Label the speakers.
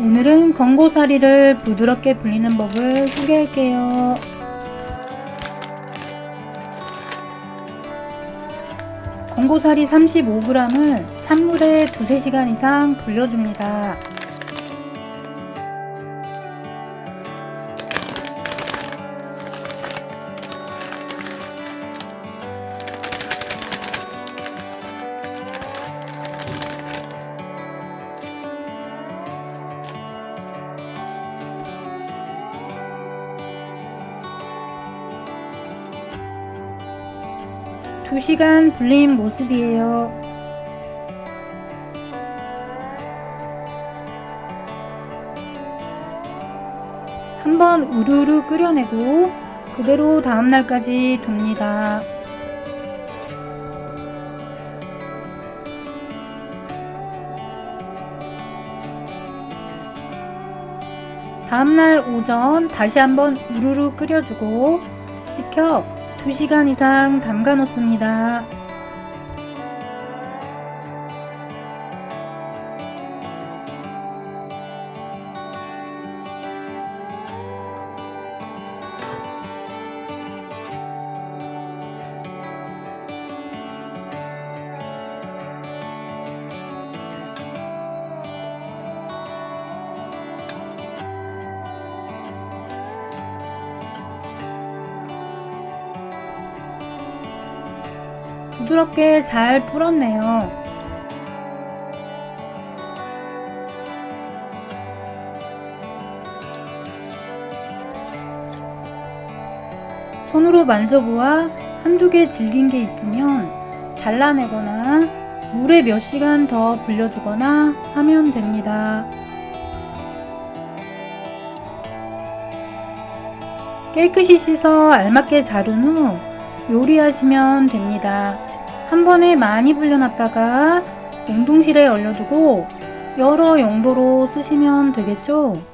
Speaker 1: 오늘은 건고사리를 부드럽게 불리는 법을 소개할게요. 건고사리 35g을 찬물에 두세 시간 이상 불려줍니다. 두시간 불린 모습이에요. 한번 우르르 끓여내고 그대로 다음날까지 둡니다. 다음날 오전 다시 한번 우르르 끓여주고 식혀 2시간 이상 담가 놓습니다. 부드럽게 잘 불었네요. 손으로 만져보아 한두 개 질긴 게 있으면 잘라내거나 물에 몇 시간 더 불려주거나 하면 됩니다. 깨끗이 씻어 알맞게 자른 후 요리하시면 됩니다. 한 번에 많이 불려놨다가 냉동실에 얼려두고 여러 용도로 쓰시면 되겠죠?